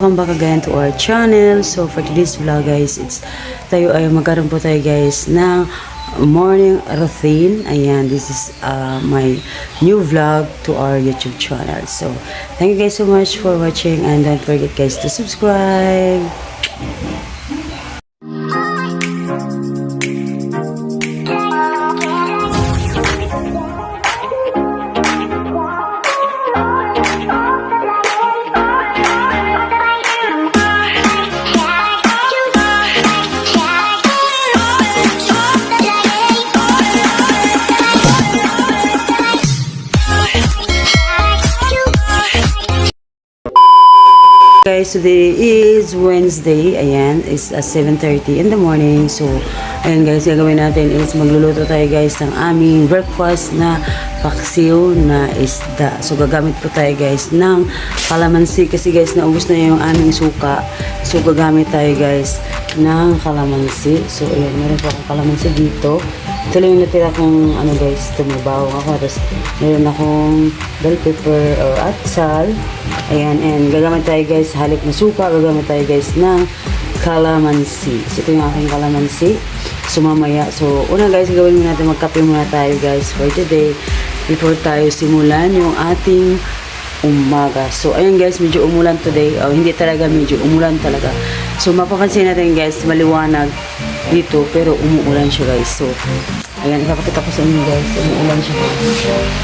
Welcome back again to our channel. So for today's vlog guys, it's tayo ay magkaroon po tayo guys ng morning routine. Ayan, this is uh, my new vlog to our YouTube channel. So thank you guys so much for watching and don't forget guys to subscribe. Guys, today is Wednesday. Ayan, it's uh, 7.30 in the morning. So, ayan guys, gagawin natin is magluluto tayo guys ng aming breakfast na paksiw na isda. So, gagamit po tayo guys ng kalamansi kasi guys, naubos na yung aming suka. So, gagamit tayo guys ng kalamansi. So, ayan, meron po akong kalamansi dito. Ito lang yung natira kong ano guys, tumabaw ako. Tapos, meron akong bell pepper or atsal. Ayan, and gagamit tayo guys, halip na suka, gagamit tayo guys ng kalamansi. So, ito yung aking kalamansi. So, mamaya, so, una guys, gawin muna natin, magkape muna tayo guys for today before tayo simulan yung ating umaga. So, ayun guys, medyo umulan today. Oh, hindi talaga medyo umulan talaga. So, mapapansin natin guys, maliwanag dito, pero umuulan siya guys. So, ayan, ipapakita ko sa inyo guys, umuulan siya.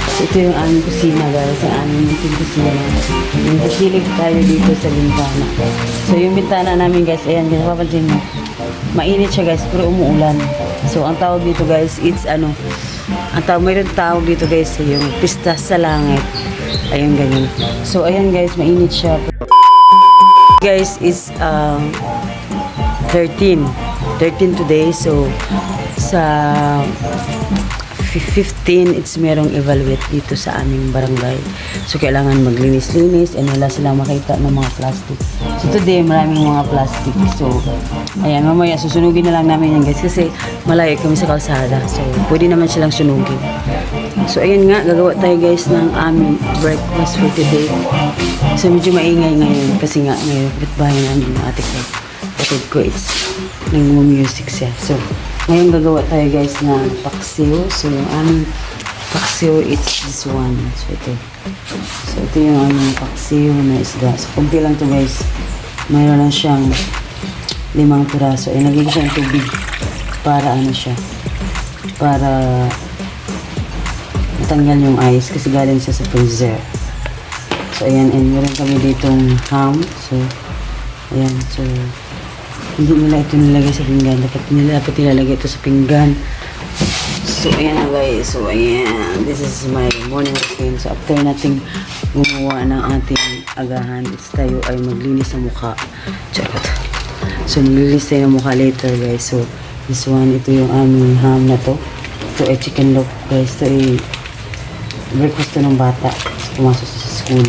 So, ito yung aming kusina guys, ang aming munting kusina. Yung sisilip tayo dito sa bintana. So, yung bintana namin guys, ayan, guys, mapapansin mo. Mainit siya guys, pero umuulan. So, ang tawag dito guys, it's ano, ang tawag, mayroon tawag dito guys, yung pista sa langit. Ayan, ganyan. So, ayan guys, mainit siya. Guys, it's um, 13. 13 today. So, sa fi- 15, it's merong evaluate dito sa aming barangay. So, kailangan maglinis-linis and wala silang makita ng mga plastic. So, today, maraming mga plastic. So, ayan, mamaya, susunugin na lang namin yan guys kasi malayo kami sa kalsada. So, pwede naman silang sunugin. So, ayan nga, gagawa tayo guys ng aming breakfast for today. So, medyo maingay ngayon kasi nga ngayon, bitbahay namin yung ate ko. Kapatid ko, it's nag-music siya. So, ngayon gagawa tayo guys ng paksiw. So, yung aming paksiw, it's this one. So, ito. So, ito yung aming paksiw na isda. So, kunti lang to guys. Mayroon lang siyang limang piraso. Ay, naging siya ng tubig para ano siya. Para matanggal yung ice kasi galing siya sa freezer. So, ayan. And meron kami ditong ham. So, ayan. So, hindi nila ito nilagay sa pinggan. Dapat nila dapat nilalagay ito sa pinggan. So, ayan guys. So, ayan. This is my morning routine. So, after nating gumawa ng ating agahan, it's tayo ay maglinis ng mukha. Charot. So, maglinis tayo ng mukha later guys. So, this one, ito yung aming ham na to. Ito ay chicken loaf guys. Ito ay breakfast ng bata. So, pumasok sa school.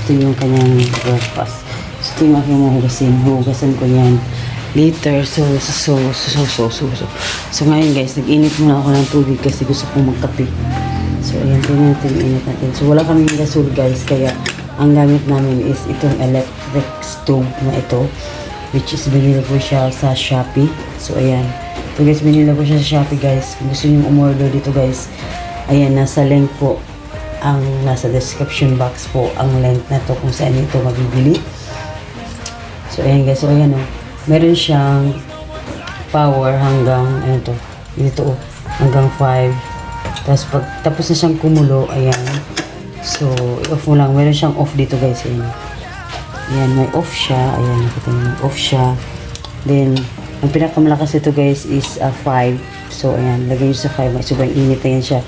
Ito yung kanyang breakfast. So, ito yung aking mahugasin. Hugasan ko yan later. So, so, so, so, so, so, so. Ngayon guys, nag-init muna ako ng tubig kasi gusto kong magkape. So, ayan, tingnan natin init natin. So, wala kaming gasol guys, kaya ang gamit namin is itong electric stove na ito which is binili ko siya sa Shopee. So, ayan. Ito guys, binili ko siya sa Shopee guys. Kung gusto nyo umorder dito guys, ayan, nasa link po ang nasa description box po ang link na to kung saan ito mabibili. So, ayan guys. So, ayan o. Meron siyang power hanggang, ano to, dito o, hanggang 5. Tapos, pag tapos na siyang kumulo, ayan. So, i-off mo lang. Meron siyang off dito guys. Ayan. Ayan, may off siya. Ayan, nakita niyo, off siya. Then, ang pinakamalakas ito guys is 5. so, ayan, lagay nyo sa 5. May sobrang init na yan siya.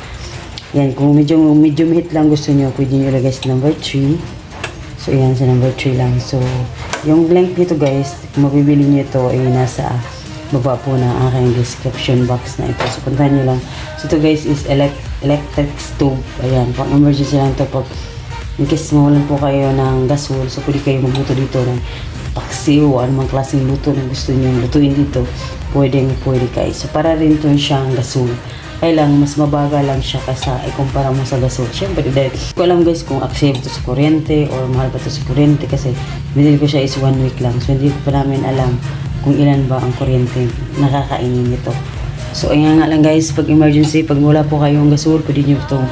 Yan, kung medyo medium heat lang gusto nyo, pwede nyo ilagay sa number 3. So, ayan, sa number 3 lang. So, yung link dito guys, mabibili nyo ito, ay nasa baba po ng aking description box na ito. So, puntahan nyo lang. So, ito guys is elect electric stove. Ayan, pang emergency lang ito. Pag in case mawalan po kayo ng gasol, so pwede kayo magluto dito ng paksiw o anumang klaseng luto na gusto nyo lutuin dito. Pwedeng pwede guys. So, para rin ito siyang gasol. Kaya lang, mas mabagal lang siya kaysa ikumpara mo sa gasol. Siyempre, dahil ko alam guys kung accept to sa kuryente or mahal ba to sa kuryente kasi binili ko siya is one week lang. So, hindi pa namin alam kung ilan ba ang kuryente nakakainin nito. So, ayan nga lang guys, pag emergency, pag wala po kayong gasol, pwede nyo itong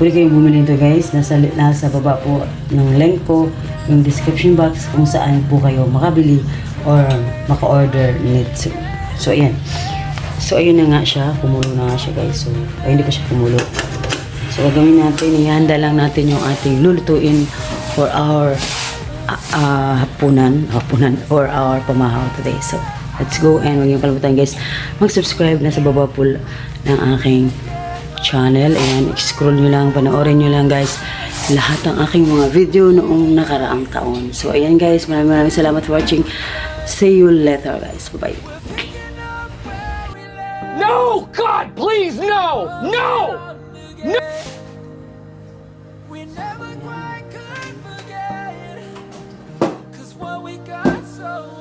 Pwede kayong bumili nito guys. Nasa, nasa baba po ng link ko, yung description box kung saan po kayo makabili or maka-order nito. So, ayan. So, ayun na nga siya. Kumulo na nga siya guys. So, ay, hindi pa siya kumulo. So, gagawin natin, ihanda lang natin yung ating lulutuin for our ah, ah, hapunan, hapunan, or our pamahaw today. So, let's go and huwag niyo kalimutan guys, mag-subscribe na sa baba po ng aking channel. Ayan, scroll nyo lang, panoorin nyo lang guys lahat ng aking mga video noong nakaraang taon. So, ayan guys, maraming maraming salamat for watching. See you later guys. Bye-bye. No! God, please, no! No! We never quite could forget Cause what we got so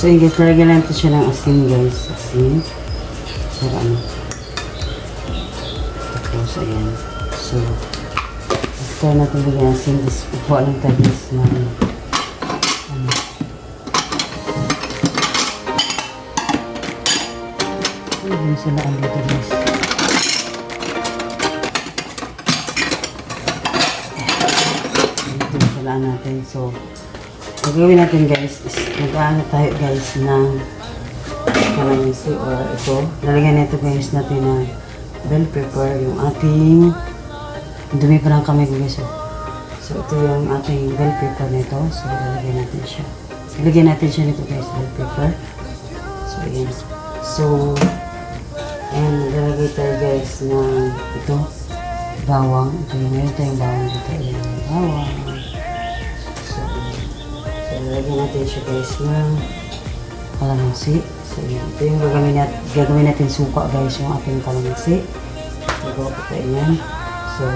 So yun guys, lalagyan natin siya ng asin guys. Asin. So ano. Tapos ayan. So, after natin bigyan asin, is upo lang tayo guys na ano. Ano yung salaan dito guys? Ito yung salaan natin. So, ang gagawin natin guys is mag-ano tayo guys ng kalamansi or ito. Lalagyan nito guys natin na bell pepper, yung ating dumi pa lang kami guys. oh. So ito yung ating bell pepper nito. So lalagyan natin siya. Lalagyan natin siya nito guys, bell pepper. So ayan. So ayan, lalagay tayo guys ng ito, bawang. Ito yung meron tayong bawang dito. Ayan, bawang. Lalagyan natin siya guys ng kalamansi. So, yun. ito yung gagawin, nat gagawin natin suka guys, yung ating kalamansi. Gagawa ko tayo yan. So,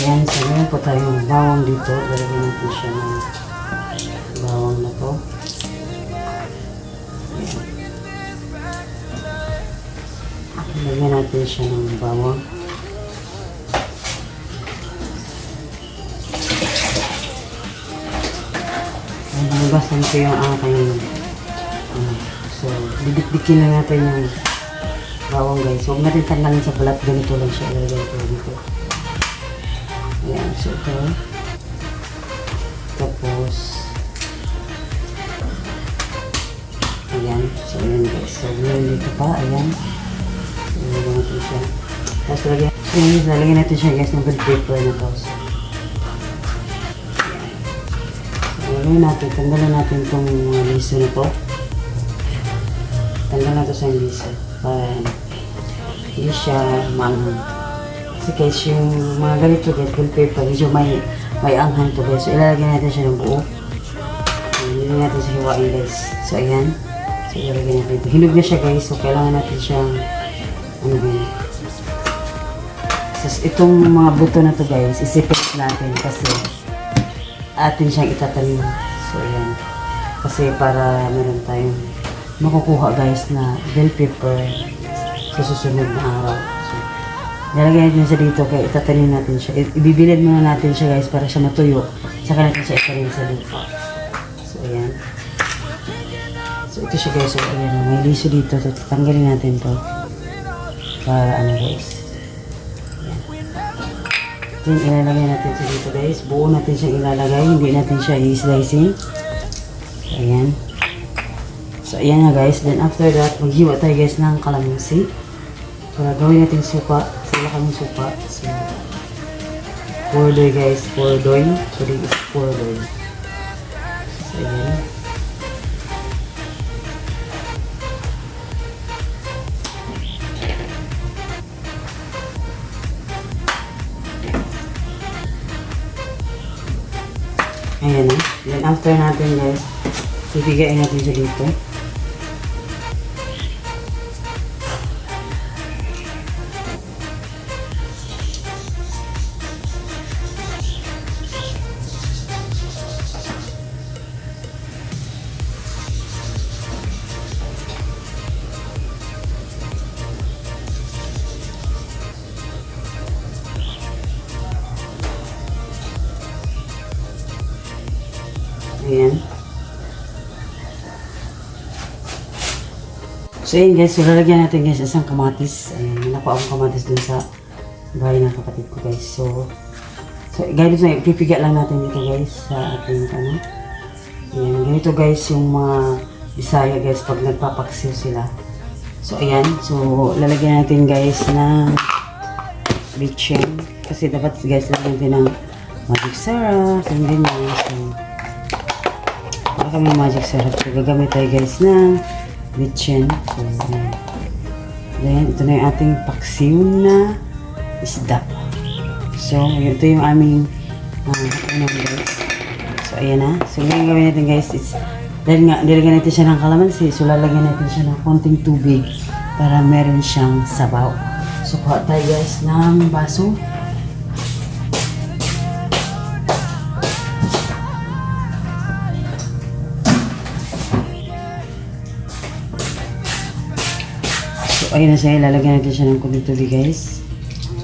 yan. So, meron po tayong bawang dito. Lalagyan natin siya ng bawang na to. Ayan. Lagyan natin siya ng bawang. Ayan, Nababasan ko yung aking ano, so, didikdikin lang natin yung bawang guys. Huwag natin tanggalin sa balat. Ganito lang siya. Ilagay ko dito. Ayan, so ito. Tapos, ayan. So, ayan guys. So, meron dito pa. Ayan. So, ilagay natin siya. Tapos, lagyan, ayan, lalagyan natin siya guys ng bell pepper na to. So, Gawin natin, tanggalan natin itong mga liso na to. Tanggalan natin sa liso. Para hindi siya maanghang. Kasi guys, yung mga ganito guys, bell pepper, medyo may, may anghang to guys. So ilalagay natin siya ng buo. Hindi natin siya hiwain guys. So ayan. So ilalagay natin ito. Hinog na siya guys. So kailangan natin siyang ano ba yun. So, itong mga buto na to guys, isipit natin kasi atin siyang itatanim. So, ayan. Kasi para meron tayong makukuha guys na bell pepper sa susunod na araw. So, nilagay natin siya dito kaya itatanim natin siya. I- ibibilad muna natin siya guys para siya matuyo. Saka natin siya itanim sa lupa. So, ayan. So, ito siya guys. So, ayan. May liso dito. So, tanggalin natin to. Para ano guys. Then, ilalagay natin siya dito guys. Buo natin siya ilalagay. Hindi natin siya i-slicing. So, ayan. So, ayan na guys. Then, after that, maghiwa tayo guys ng kalamansi. Para gawin natin suka. Sila kami suka. So, Pordoy guys, pordoy. So, this is pordoy. So. Ayan after natin guys, ibigayin natin siya dito. Ayan. So yun guys, so lalagyan natin guys isang kamatis. Ayan, nakuha akong kamatis dun sa bahay ng kapatid ko guys. So, so guys, so, pipiga lang natin dito guys sa ating ano. Ayan, ganito guys yung mga Bisaya guys pag nagpapaksiw sila. So ayan, so lalagyan natin guys ng bitchin. Kasi dapat guys lagyan natin ng magic syrup, and ganyan. So, kami magic syrup. So, gagamit tayo guys ng bitchin. So, ayan. Then, ito na yung ating paksiw na isda. So, ito yung aming uh, ano guys. So, ayan na. So, ngayon gawin natin guys is dahil nga, nilagyan natin siya ng kalamansi, so lalagyan natin siya ng konting tubig para meron siyang sabaw. So, kuha tayo guys ng baso. Ayun na siya. Ilalagyan natin siya ng kunting tubig, guys.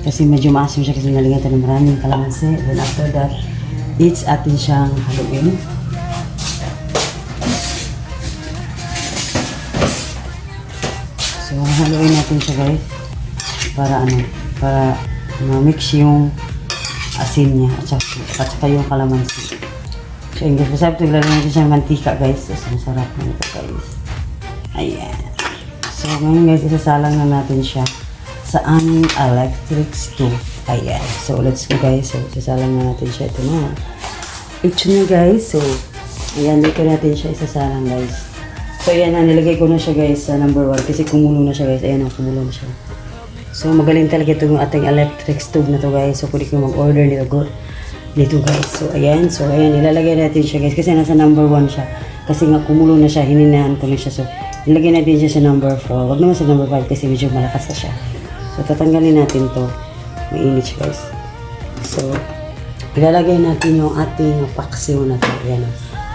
Kasi medyo maasim siya kasi nalagyan natin ng maraming kalamansi. Then after that, it's atin siyang haluin. So, haluin natin siya, guys. Para ano, para ma-mix yung asin niya at saka, at saka yung kalamansi. So, yung guys, masarap ito. Ilalagyan natin siya ng mantika, guys. So, masarap na ito, guys. Ayan. So, ngayon guys, isasalang na natin siya sa aming electric stove. Ayan. So, let's go guys. So, isasalang na natin siya. Ito na. Ito na guys. So, ayan, dito natin siya isasalang guys. So, ayan na. Nilagay ko na siya guys sa number 1 kasi kumulo na siya guys. Ayan na, kumulo na siya. So, magaling talaga ito yung ating electric stove na to guys. So, pwede ko mag-order nito. Go dito guys. So, ayan. So, ayan. Nilalagay natin siya guys kasi nasa number 1 siya. Kasi nga kumulo na siya. Hininahan ko na siya. So, nilagay natin siya sa number 4. Huwag naman sa number 5 kasi medyo malakas na siya. So, tatanggalin natin to. Mainit siya guys. So, ilalagay natin yung ating paksiw na to. Ayan. o.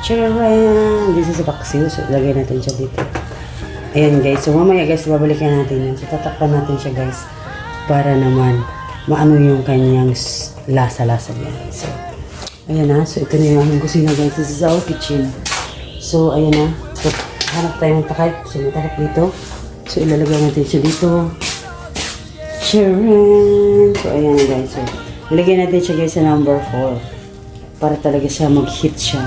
Charan! This is paksiw. So, ilagay natin siya dito. Ayan guys. So, mamaya guys, babalikan natin yan. So, tatakpan natin siya guys. Para naman maano yung kanyang lasa-lasa niya. So, ayan na. So, ito na yung aming kusina guys. This is our kitchen. So, ayan na. So, hanap tayo ng takip. So, may takip dito. So, ilalagay natin siya dito. Charan! So, ayan guys. So, ilagay natin siya guys sa number 4. Para talaga siya mag-hit siya.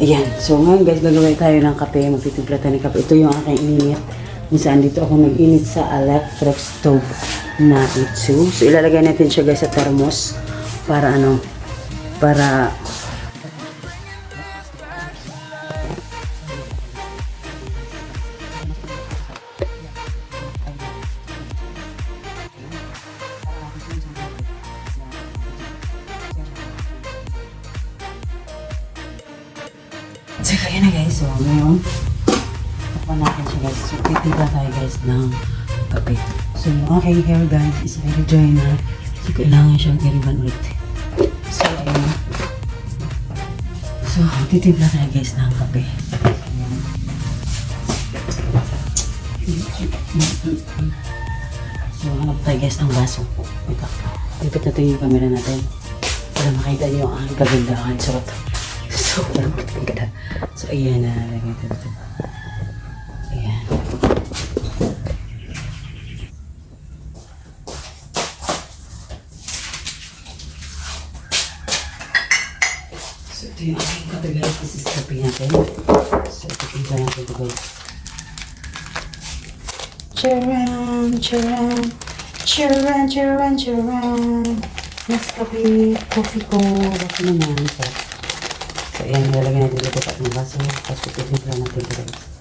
Ayan. So, ngayon guys, gagawin tayo ng kape. Magtitimpla tayo ng kape. Ito yung aking init. Kung saan dito ako nag-init sa electric stove na ito. So, ilalagay natin siya guys sa thermos. Para ano, para So, kaya na guys. So, ngayon, takpan natin siya guys. So, titiba tayo guys ng kape. So, yung aking hair guys is very dry na. So, kailangan siyang iriban ulit. So, ayun. So, titiba tayo guys ng kape. Ayan. So, hanap tayo guys ng baso. Ito. Lipit natin yung camera natin. Para makita niyo ang kagandahan. Sarap. Sobrang ganda. So, ayan na. Ayan. ayan. So, ito yung aking katagal na sisipin natin. So, ito yung kaya natin ito. Charan, charan, charan, charan, charan. Nescafe, coffee ko, baka naman. So, so ayan, lalagyan natin dito sa ating baso. Tapos ipipinta natin ito guys.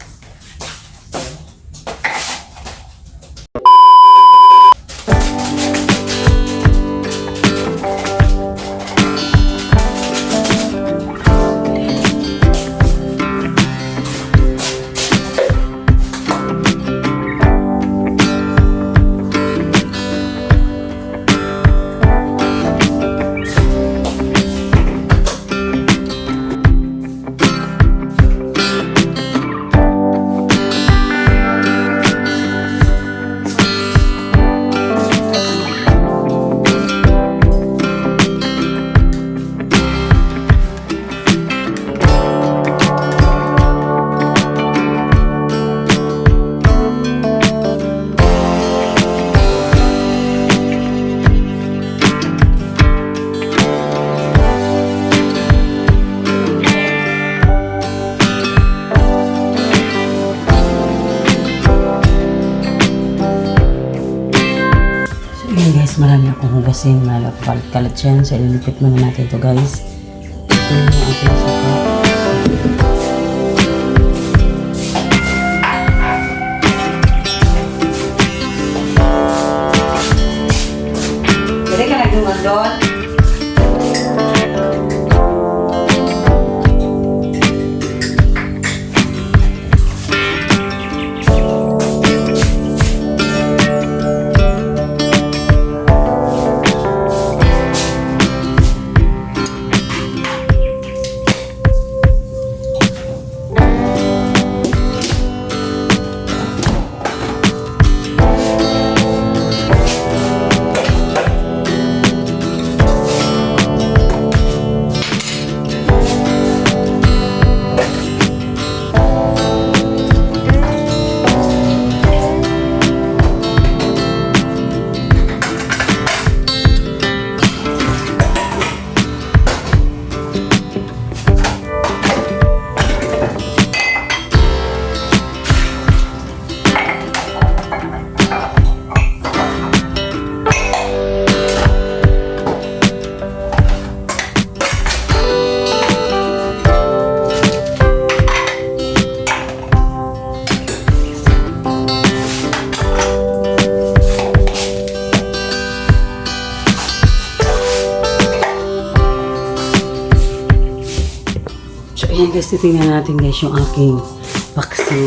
Akong kalat-kalat yan. So ililipit muna natin to guys. Guys, titingnan natin guys yung aking paksi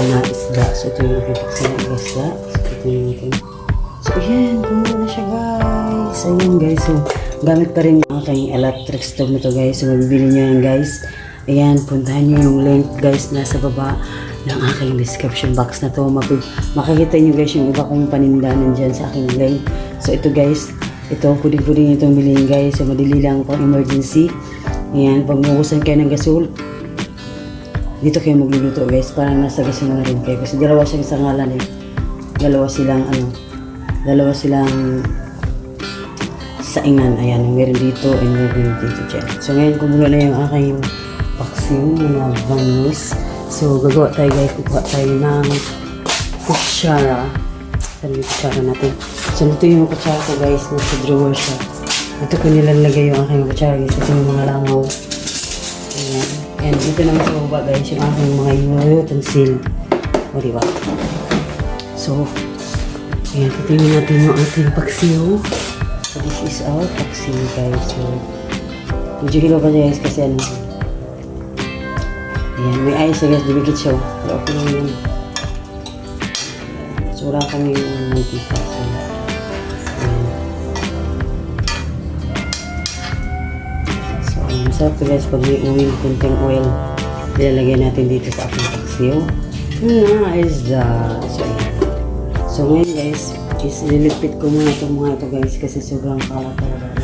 na isda. So, ito yung aking paksi na isda. So, titingnan natin. So, ayan, kumuha na siya guys. Ayan guys, so, gamit pa rin yung aking electric stove na to guys. So, mabibili nyo yan guys. Ayan, puntahan nyo yung link guys nasa baba ng aking description box na to. Mapig makikita nyo guys yung iba kong paninda nandyan sa aking link. So, ito guys, ito, puding-puding itong bilhin guys. So, madali lang pang emergency. Ayan, pag mauusan kayo ng gasol, dito kayo magluluto guys, para nasa gasol na rin kayo. Kasi dalawa siyang sa ngalan eh. Dalawa silang ano, dalawa silang saingan. Ayan, meron dito and meron dito dyan. So ngayon, kumuha na yung aking vaccine, mga bangus. So gagawa tayo guys, kukuha tayo ng kutsara. Saan yung kutsara natin? So ito yung kutsara ko guys, nasa drawer siya. Ito ko nilalagay yung aking kutsara guys, ito yung mga langaw. Ayan. Dito naman sa baba guys, yung aking mga utensil. O diba? So, ayan, titingnan natin yung ating paksiw. So, this is our paksiw guys. So, medyo hilo pa guys kasi ano. Ayan, may ayos siya guys, dumikit siya. Pero okay lang yun. So, wala kami yung mantika. Masarap to guys pag may oil, kunting oil. Ilalagay natin dito sa ating paksiw. Na is that. So. So, ngayon guys, is nilipit ko muna itong mga ito guys kasi sobrang kalat talaga.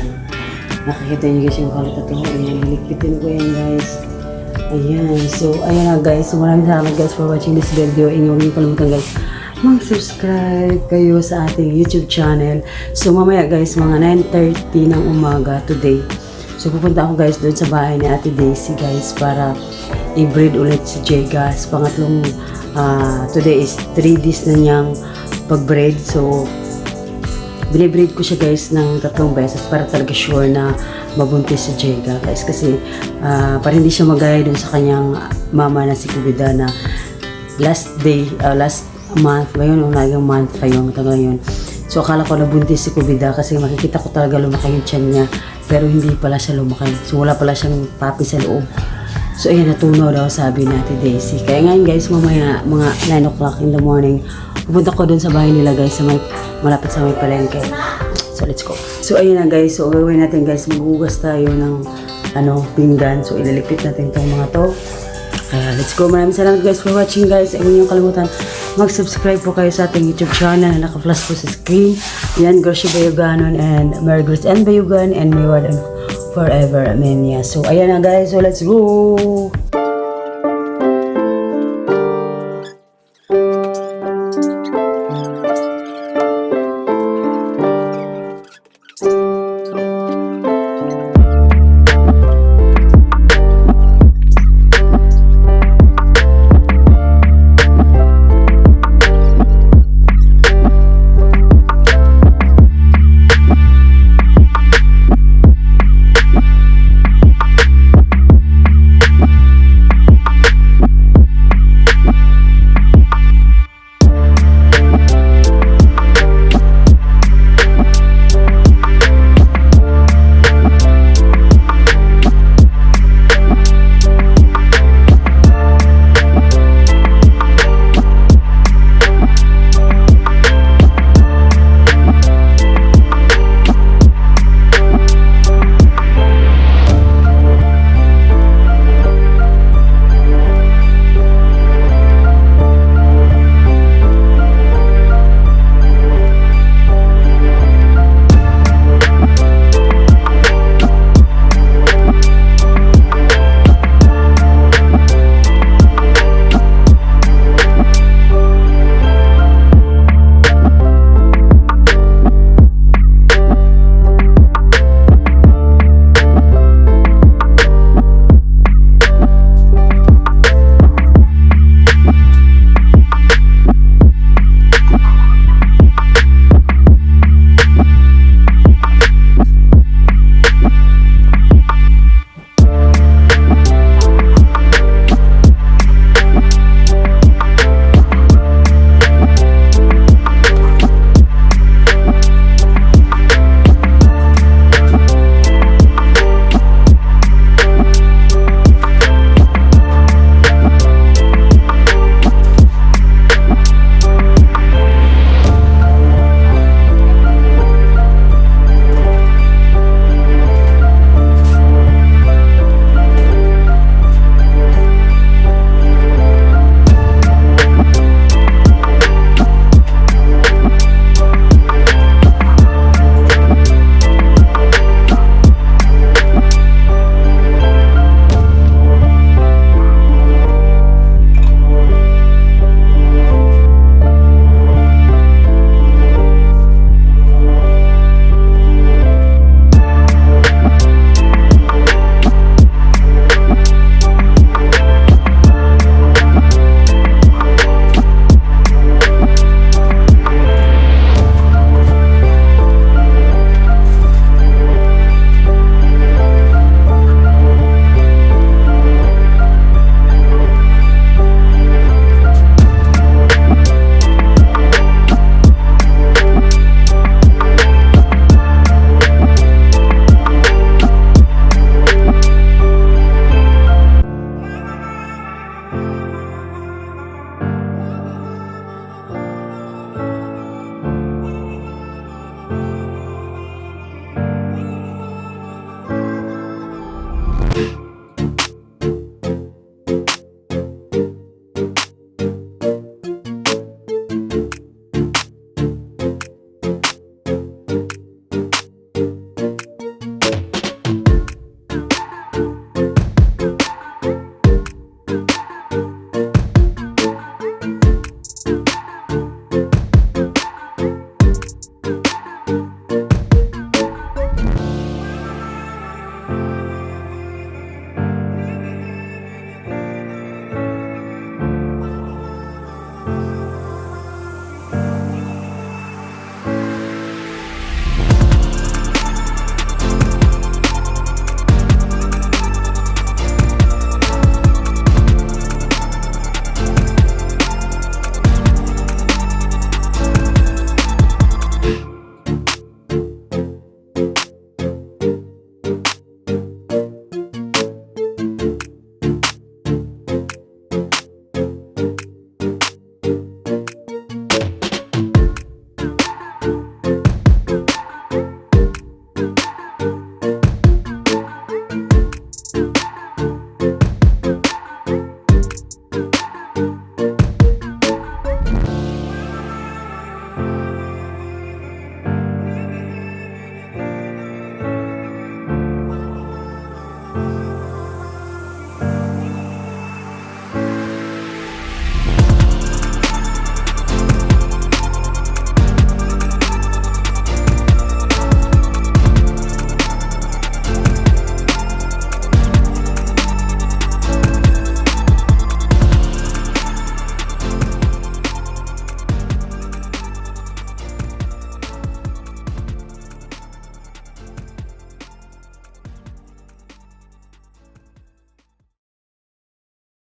Nakikita niyo guys yung kalat ito. Ayan, nilipitin ko yan guys. Ayan. So, ayan na guys. So, maraming salamat guys for watching this video. And huwag niyo kalimutan guys, mag-subscribe kayo sa ating YouTube channel. So, mamaya guys, mga 9.30 ng umaga today. So pupunta ako guys doon sa bahay ni Ate Daisy guys para i-breed ulit si Jay guys. Pangatlong ah, today is 3 days na niyang pag-breed. So binibreed ko siya guys ng tatlong beses para talaga sure na mabuntis si Jega guys kasi ah, para hindi siya magaya dun sa kanyang mama na si Kubida na last day, ah, last month ba yun, o naging month pa yun, taga yun. So akala ko nabuntis si Kubida kasi makikita ko talaga lumaki yung tiyan niya pero hindi pala siya lumaki. So wala pala siyang papi sa loob. So ayan, natunaw daw sabi natin Daisy. Kaya ngayon guys, mamaya mga 9 o'clock in the morning, pupunta ko dun sa bahay nila guys, sa may, malapit sa may palengke. So let's go. So ayun na guys, so gagawin natin guys, maghugas tayo ng ano, pinggan. So ilalipit natin itong mga to. Kaya let's go. Maraming salamat guys for watching guys. Huwag niyong kalimutan mag-subscribe po kayo sa ating YouTube channel na naka-flash po sa screen. Yan, Groshi Bayuganon and Mary Grace and Bayugan and Mayward and forever. Amen. Yeah. So ayan na guys. So let's go.